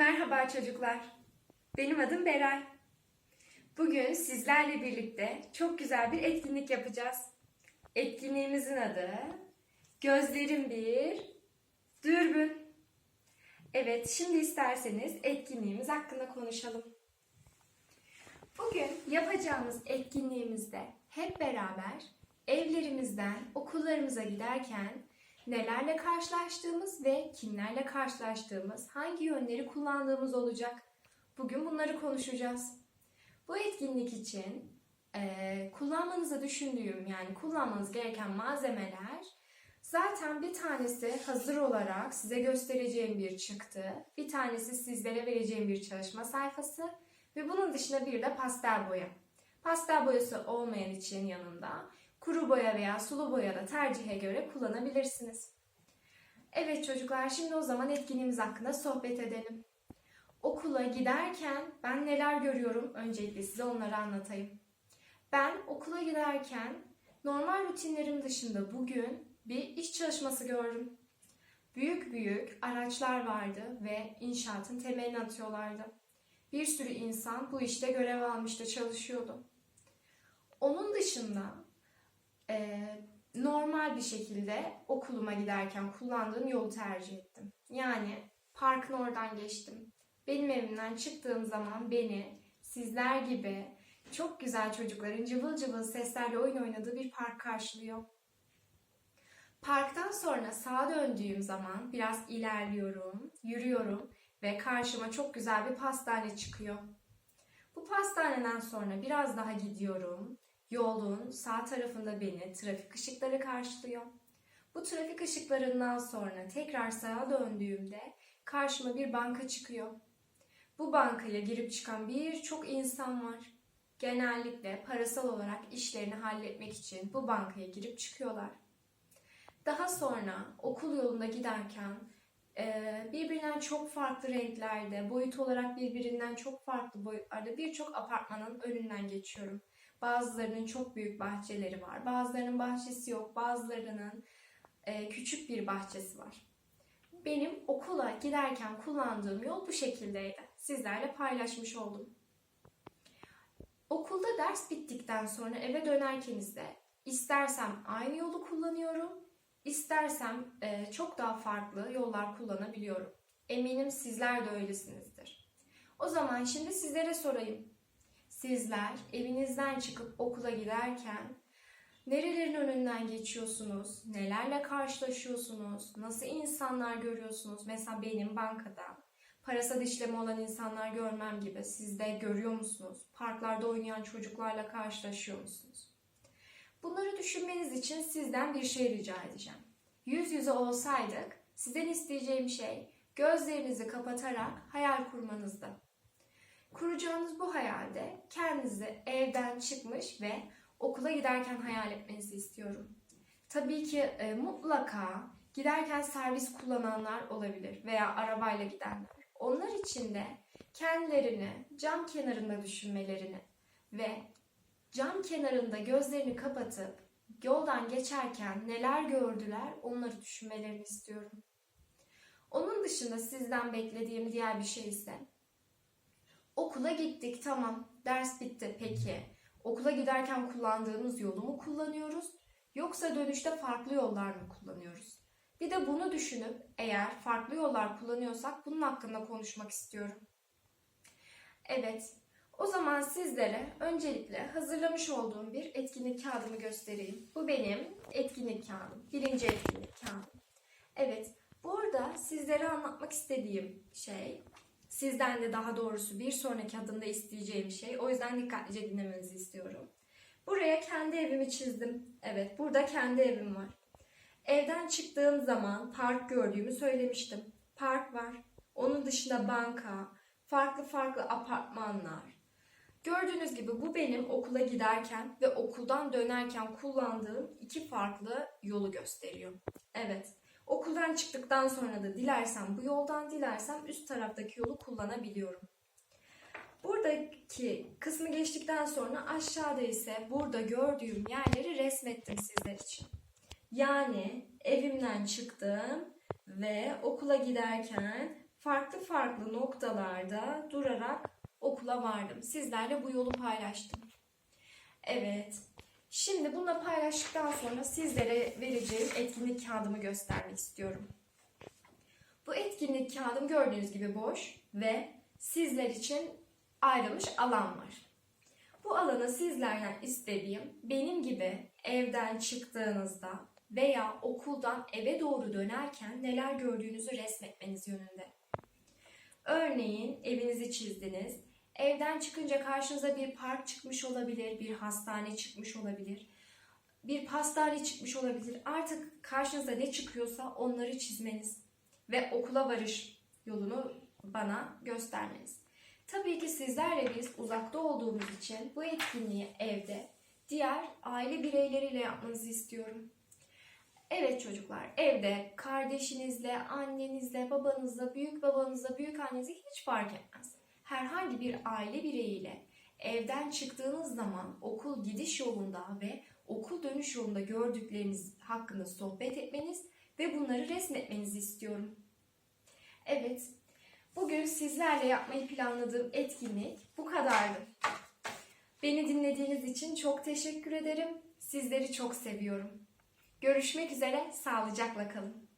Merhaba çocuklar. Benim adım Beray. Bugün sizlerle birlikte çok güzel bir etkinlik yapacağız. Etkinliğimizin adı Gözlerim bir dürbün. Evet, şimdi isterseniz etkinliğimiz hakkında konuşalım. Bugün yapacağımız etkinliğimizde hep beraber evlerimizden okullarımıza giderken nelerle karşılaştığımız ve kimlerle karşılaştığımız, hangi yönleri kullandığımız olacak. Bugün bunları konuşacağız. Bu etkinlik için eee, kullanmanızı düşündüğüm yani kullanmanız gereken malzemeler zaten bir tanesi hazır olarak size göstereceğim bir çıktı. Bir tanesi sizlere vereceğim bir çalışma sayfası ve bunun dışında bir de pastel boya. Pastel boyası olmayan için yanında kuru boya veya sulu boya da tercihe göre kullanabilirsiniz. Evet çocuklar şimdi o zaman etkinliğimiz hakkında sohbet edelim. Okula giderken ben neler görüyorum öncelikle size onları anlatayım. Ben okula giderken normal rutinlerim dışında bugün bir iş çalışması gördüm. Büyük büyük araçlar vardı ve inşaatın temelini atıyorlardı. Bir sürü insan bu işte görev almıştı, çalışıyordu. Onun dışında e, normal bir şekilde okuluma giderken kullandığım yolu tercih ettim. Yani parkın oradan geçtim. Benim evimden çıktığım zaman beni sizler gibi çok güzel çocukların cıvıl cıvıl seslerle oyun oynadığı bir park karşılıyor. Parktan sonra sağa döndüğüm zaman biraz ilerliyorum, yürüyorum ve karşıma çok güzel bir pastane çıkıyor. Bu pastaneden sonra biraz daha gidiyorum. Yolun sağ tarafında beni trafik ışıkları karşılıyor. Bu trafik ışıklarından sonra tekrar sağa döndüğümde karşıma bir banka çıkıyor. Bu bankaya girip çıkan birçok insan var. Genellikle parasal olarak işlerini halletmek için bu bankaya girip çıkıyorlar. Daha sonra okul yolunda giderken e, birbirinden çok farklı renklerde, boyut olarak birbirinden çok farklı boyutlarda birçok apartmanın önünden geçiyorum. Bazılarının çok büyük bahçeleri var, bazılarının bahçesi yok, bazılarının e, küçük bir bahçesi var. Benim okula giderken kullandığım yol bu şekildeydi. Sizlerle paylaşmış oldum. Okulda ders bittikten sonra eve dönerken ise istersem aynı yolu kullanıyorum, istersem e, çok daha farklı yollar kullanabiliyorum. Eminim sizler de öylesinizdir. O zaman şimdi sizlere sorayım. Sizler evinizden çıkıp okula giderken nerelerin önünden geçiyorsunuz? Nelerle karşılaşıyorsunuz? Nasıl insanlar görüyorsunuz? Mesela benim bankada parasal işlemi olan insanlar görmem gibi siz de görüyor musunuz? Parklarda oynayan çocuklarla karşılaşıyor musunuz? Bunları düşünmeniz için sizden bir şey rica edeceğim. Yüz yüze olsaydık sizden isteyeceğim şey gözlerinizi kapatarak hayal kurmanızdı. Kuracağınız bu hayalde kendinizi evden çıkmış ve okula giderken hayal etmenizi istiyorum. Tabii ki e, mutlaka giderken servis kullananlar olabilir veya arabayla gidenler. Onlar için de kendilerini cam kenarında düşünmelerini ve cam kenarında gözlerini kapatıp yoldan geçerken neler gördüler onları düşünmelerini istiyorum. Onun dışında sizden beklediğim diğer bir şey ise okula gittik tamam ders bitti peki okula giderken kullandığımız yolu mu kullanıyoruz yoksa dönüşte farklı yollar mı kullanıyoruz? Bir de bunu düşünüp eğer farklı yollar kullanıyorsak bunun hakkında konuşmak istiyorum. Evet, o zaman sizlere öncelikle hazırlamış olduğum bir etkinlik kağıdımı göstereyim. Bu benim etkinlik kağıdım. Birinci etkinlik kağıdım. Evet, burada sizlere anlatmak istediğim şey, sizden de daha doğrusu bir sonraki adımda isteyeceğim şey. O yüzden dikkatlice dinlemenizi istiyorum. Buraya kendi evimi çizdim. Evet, burada kendi evim var. Evden çıktığım zaman park gördüğümü söylemiştim. Park var. Onun dışında banka, farklı farklı apartmanlar. Gördüğünüz gibi bu benim okula giderken ve okuldan dönerken kullandığım iki farklı yolu gösteriyor. Evet. Okuldan çıktıktan sonra da dilersem bu yoldan dilersem üst taraftaki yolu kullanabiliyorum. Buradaki kısmı geçtikten sonra aşağıda ise burada gördüğüm yerleri resmettim sizler için. Yani evimden çıktım ve okula giderken farklı farklı noktalarda durarak okula vardım. Sizlerle bu yolu paylaştım. Evet. Şimdi bununla paylaştıktan sonra sizlere vereceğim etkinlik kağıdımı göstermek istiyorum. Bu etkinlik kağıdım gördüğünüz gibi boş ve sizler için ayrılmış alan var. Bu alana sizlerden istediğim benim gibi evden çıktığınızda veya okuldan eve doğru dönerken neler gördüğünüzü resmetmeniz yönünde. Örneğin evinizi çizdiniz. Evden çıkınca karşınıza bir park çıkmış olabilir, bir hastane çıkmış olabilir, bir pastane çıkmış olabilir. Artık karşınıza ne çıkıyorsa onları çizmeniz ve okula varış yolunu bana göstermeniz. Tabii ki sizlerle biz uzakta olduğumuz için bu etkinliği evde diğer aile bireyleriyle yapmanızı istiyorum. Evet çocuklar, evde kardeşinizle, annenizle, babanızla, büyük babanızla, büyük annenizle hiç fark etmez. Herhangi bir aile bireyiyle evden çıktığınız zaman okul gidiş yolunda ve okul dönüş yolunda gördükleriniz hakkında sohbet etmeniz ve bunları resmetmenizi istiyorum. Evet, bugün sizlerle yapmayı planladığım etkinlik bu kadardı. Beni dinlediğiniz için çok teşekkür ederim. Sizleri çok seviyorum. Görüşmek üzere, sağlıcakla kalın.